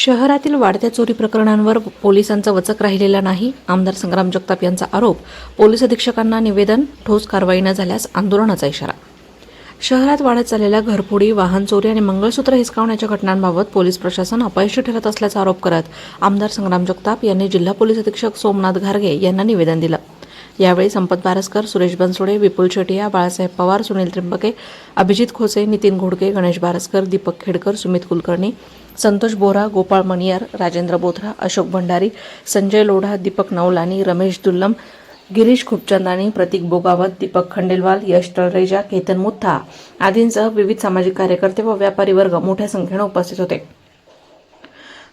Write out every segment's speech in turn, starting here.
शहरातील वाढत्या चोरी प्रकरणांवर पोलिसांचा वचक राहिलेला नाही आमदार संग्राम जगताप यांचा आरोप पोलीस अधीक्षकांना निवेदन ठोस कारवाई न झाल्यास आंदोलनाचा इशारा. शहरात वाढत चाललेल्या घरफोडी वाहन चोरी आणि मंगळसूत्र हिसकावण्याच्या घटनांबाबत पोलीस प्रशासन अपयशी ठरत असल्याचा आरोप करत आमदार संग्राम जगताप यांनी जिल्हा पोलीस अधीक्षक सोमनाथ घारगे यांना निवेदन दिलं. यावेळी संपत बारसकर सुरेश बनसोडे विपुल शेटिया बाळासाहेब पवार सुनील त्रिंबके अभिजित खोसे नितीन घोडके गणेश बारसकर दीपक खेडकर सुमित कुलकर्णी संतोष बोरा गोपाळ मणियार राजेंद्र बोथरा अशोक भंडारी संजय लोढा दीपक नवलानी रमेश दुल्लम गिरीश खुपचंदानी प्रतीक बोगावत दीपक खंडेलवाल यश तळरेजा केतन मुथा आदींसह विविध सामाजिक कार्यकर्ते व व्यापारी वर्ग मोठ्या संख्येनं उपस्थित होते.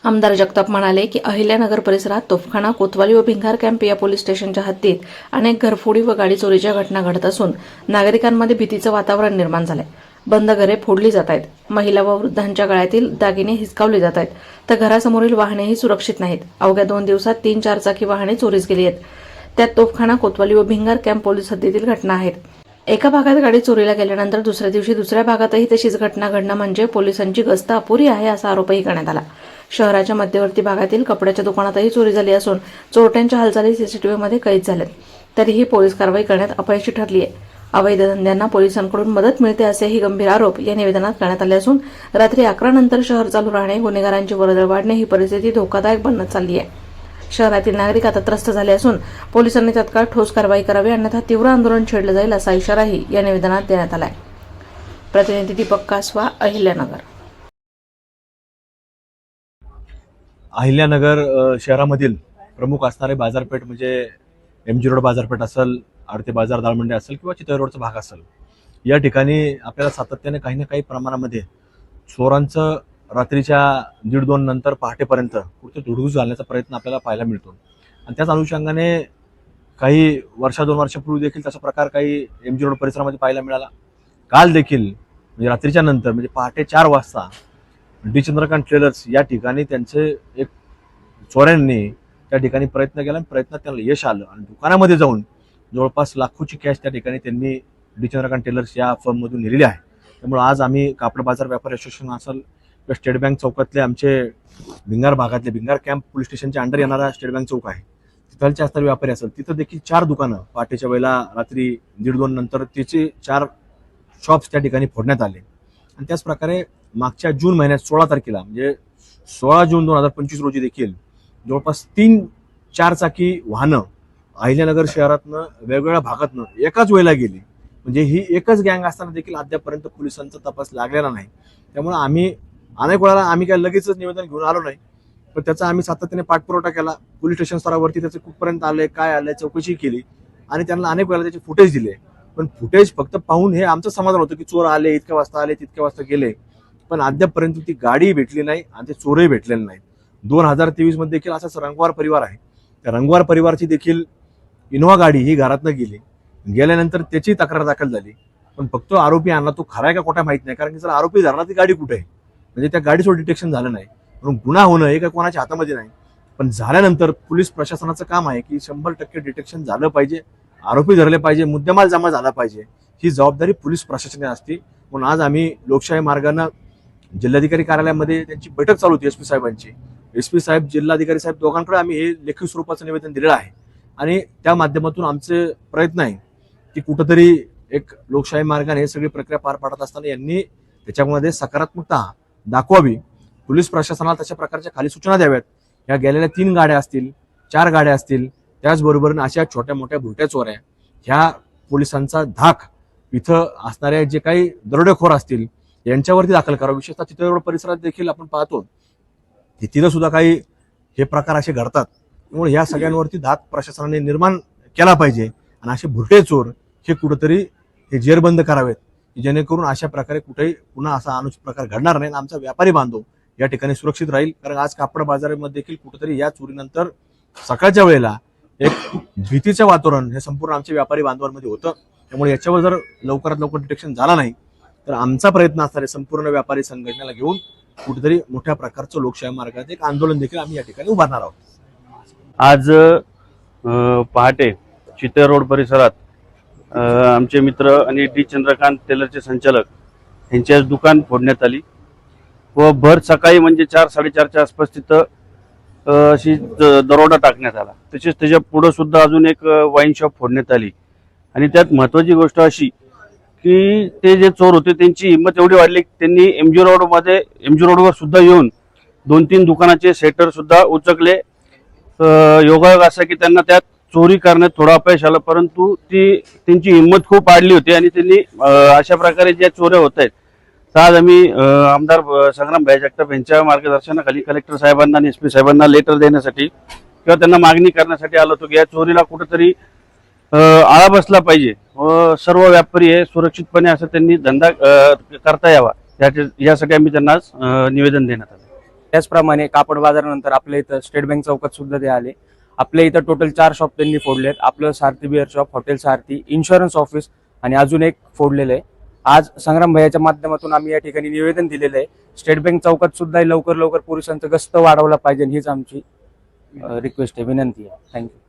आमदार जगताप म्हणाले की अहिल्यानगर परिसरात तोफखाना कोतवाली व भिंगार कॅम्प या पोलीस स्टेशनच्या हद्दीत अनेक घरफोडी व गाडी चोरीच्या घटना घडत असून नागरिकांमध्ये भीतीचं वातावरण निर्माण झालंय. बंद घरे फोडली जात आहेत. महिला व वृद्धांच्या गळ्यातील दागिने हिसकावले जात आहेत. तर घरासमोरील वाहनेही सुरक्षित नाहीत. अवघ्या दोन दिवसात तीन चार चाकी वाहने चोरीस गेली आहेत. त्यात तोफखाना कोतवाली व भिंगार कॅम्प पोलीस हद्दीतील घटना आहेत. एका भागात गाडी चोरीला गेल्यानंतर दुसऱ्या दिवशी दुसऱ्या भागातही तशीच घटना घडणं म्हणजे पोलिसांची गस्त अपुरी आहे असा आरोपही करण्यात आला. शहराच्या मध्यवर्ती भागातील कपड्याच्या दुकानातही चोरी झाली असून चोरट्यांच्या हालचाली सीसीटीव्हीमध्ये कैद झाल्यात. तरीही पोलीस कारवाई करण्यात अपयशी ठरली आहे अवैध धंद्यांना पोलिसांकडून मदत मिळते असेही गंभीर आरोप या निवेदनात करण्यात आले असून रात्री अकरा नंतर शहर चालू राहणे गुन्हेगारांची वर्दळ वाढणे ही परिस्थिती धोकादायक बनत चालली आहे शहरातील नागरिक आता त्रस्त झाले असून पोलिसांनी तत्काळ ठोस कारवाई करावी अन्यथा तीव्र आंदोलन छेडलं जाईल असा इशाराही या निवेदनात देण्यात आलाय. प्रतिनिधी दीपक कासवा अहिल्यानगर. अहिल्यानगर शहरामधील प्रमुख असणारे बाजारपेठ म्हणजे एम जी रोड बाजारपेठ असेल आरते बाजार दाळमंडी असेल किंवा चितळ रोडचा भाग असेल या ठिकाणी आपल्याला सातत्याने काही ना काही प्रमाणामध्ये चोरांचं रात्रीच्या दीड दोन नंतर पहाटेपर्यंत कुठे धुडघूस घालण्याचा प्रयत्न आपल्याला पाहायला मिळतो. आणि त्याच अनुषंगाने काही वर्षा दोन वर्षापूर्वी देखील तसा प्रकार काही एम जी रोड परिसरामध्ये पाहायला मिळाला. काल देखील म्हणजे रात्रीच्या नंतर म्हणजे पहाटे चार वाजता डी. चंद्रकांत ट्रेलर्स या ठिकाणी त्यांचे एक चोऱ्यांनी त्या ठिकाणी प्रयत्न केला आणि प्रयत्नात त्यांना यश आलं. आणि दुकानामध्ये जाऊन जवळपास लाखोची कॅश त्या ठिकाणी त्यांनी डी. चंद्रकांत टेलर्स या फर्ममधून नेलेली आहे. त्यामुळे आज आम्ही कापड बाजार व्यापार असोसिएशन असेल किंवा स्टेट बँक चौकातले आमचे भिंगार भागातले भिंगार कॅम्प पोलीस स्टेशनच्या अंडर येणारा स्टेट बँक चौक आहे. तिथलचे असणारे व्यापारी असेल. तिथं देखील चार दुकानं पहाटेच्या वेळेला रात्री दीड दोन नंतर तिचे चार शॉप्स त्या ठिकाणी फोडण्यात आले. आणि त्याच प्रकारे मागच्या जून महिन्यात सोळा तारखेला म्हणजे सोळा जून दोन हजार पंचवीस रोजी देखील जवळपास तीन चार चाकी वाहनं अहिल्यानगर शहरातनं वेगवेगळ्या भागातनं एकाच वेळेला गेली. म्हणजे ही एकच गँग असताना देखील अद्यापर्यंत पोलिसांचा तपास लागलेला नाही. त्यामुळे आम्ही अनेक वेळाला आम्ही काय लगेचच निवेदन घेऊन आलो नाही. पण त्याचा आम्ही सातत्याने पाठपुरवठा केला. पोलीस स्टेशन स्तरावरती त्याचे कुठपर्यंत आले काय आले चौकशी केली. आणि त्यांना अनेक वेळेला त्याचे फुटेज दिले. पण फुटेज फक्त पाहून हे आमचं समाधान होतं की चोर आले इतक्या वाजता आले तितक्या वाजता गेले. पण अद्यापपर्यंत ती गाडी भेटली नाही आणि ते चोरही भेटलेले नाहीत. दोन हजार तेवीसमध्ये देखील असाच रंगवार परिवार आहे. त्या रंगवार परिवारची देखील इनोवा गाडी ही घरातनं गेली. गेल्यानंतर त्याची तक्रार दाखल झाली. पण फक्त आरोपी आणला तो खरा आहे का खोटा माहीत नाही. कारण की जर आरोपी धरला ती गाडी कुठे आहे? म्हणजे त्या गाडीचं डिटेक्शन झालं नाही. म्हणून गुन्हा होणं हे काय कोणाच्या हातामध्ये नाही. पण झाल्यानंतर पोलीस प्रशासनाचं काम आहे की शंभर टक्के डिटेक्शन झालं पाहिजे. आरोपी धरले पाहिजे. मुद्देमाल जमा झाला पाहिजे. ही जबाबदारी पोलीस प्रशासनाने असते. म्हणून आज आम्ही लोकशाही मार्गानं जिल्हाधिकारी कार्यालयामध्ये त्यांची बैठक चालू होती एस पी साहेबांची. एस पी साहेब जिल्हाधिकारी साहेब दोघांकडे आम्ही हे लेखी स्वरूपाचं निवेदन दिलेलं आहे. आणि त्या माध्यमातून आमचे प्रयत्न आहे की कुठंतरी एक लोकशाही मार्गाने हे सगळी प्रक्रिया पार पाडत असताना यांनी त्याच्यामध्ये सकारात्मकता दाखवावी. पोलीस प्रशासनाला तशा प्रकारच्या खाली सूचना द्याव्यात. या गेलेल्या तीन गाड्या असतील चार गाड्या असतील त्याचबरोबर अशा छोट्या मोठ्या भुरट्या चोऱ्या ह्या पोलिसांचा धाक. इथं असणाऱ्या जे काही दरोडेखोर असतील यांच्यावरती दाखल करावं. विशेषतः चित्ररोड परिसरात देखील आपण पाहतो. की तिथं सुद्धा काही हे प्रकार असे घडतात. त्यामुळे ह्या सगळ्यांवरती धाक प्रशासनाने निर्माण केला पाहिजे. आणि असे भुरटे चोर हे कुठंतरी हे जेरबंद करावेत जेणेकरून अशा प्रकारे कुठेही पुन्हा असा अनुचित प्रकार घडणार नाही. आणि आमचा व्यापारी बांधव या ठिकाणी सुरक्षित राहील. कारण आज कापड बाजारामध्ये देखील कुठेतरी या चोरीनंतर सकाळच्या वेळेला एक भीतीचं वातावरण हे संपूर्ण आमच्या व्यापारी बांधवांमध्ये होतं. त्यामुळे याच्यावर जर लवकरात लवकर डिटेक्शन झाला नाही तर आमचा प्रयत्न असणार आहे संपूर्ण व्यापारी संघटनेला घेऊन कुठेतरी मोठ्या प्रकारचं लोकशाही मार्गात एक आंदोलन देखील आम्ही या ठिकाणी उभारणार आहोत. आज पहाटे चिते रोड परिसरात आमचे मित्र आणि डी चंद्रकांत टेलरचे संचालक यांची आज दुकान फोडण्यात आली. व भर सकाळी म्हणजे चार साडेचारच्या आसपास तिथं अशी द- दरोडा टाकण्यात आला. तसेच त्याच्या पुढं सुद्धा अजून एक वाईन शॉप फोडण्यात आली. आणि त्यात महत्वाची गोष्ट अशी की ते जे चोर होते त्यांची हिंमत एवढी वाढली की त्यांनी एमजी रोडमध्ये एमजी रोडवर सुद्धा येऊन दोन तीन दुकानाचे सेटर सुद्धा उचकले. योगायोग असा की त्यांना त्यात चोरी करण्यात थोडा अपयश आलं परंतु ती त्यांची हिंमत खूप वाढली होती आणि त्यांनी अशा प्रकारे ज्या चोऱ्या होत आहेत तर आज आम्ही आमदार संग्राम भाई जगताप यांच्या मार्गदर्शनाखाली कलेक्टर साहेबांना आणि एस पी साहेबांना लेटर देण्यासाठी किंवा त्यांना मागणी करण्यासाठी आलो होतो की या चोरीला कुठंतरी आळा बसला पाहिजे. सर्व व्यापारी हे सुरक्षितपणे असं त्यांनी धंदा करता यावा. याच्या- यासाठी आम्ही त्यांना निवेदन देण्यात आलं. त्याचप्रमाणे कापड बाजारानंतर आपल्या इथं स्टेट बँक चौकात सुद्धा ते आले. आपल्या इथं टोटल चार शॉप त्यांनी फोडलेत आपलं Sarathi beer shop hotel Sarathi insurance office आणि अजून एक फोडलेलं आहे. आज संग्राम भैयाच्या माध्यमातून आम्ही या ठिकाणी निवेदन दिलेलं आहे. स्टेट बँक चौकात सुद्धा लवकर लवकर पोलिसांचं गस्त वाढवलं पाहिजे हीच आमची रिक्वेस्ट आहे. विनंती आहे. थँक्यू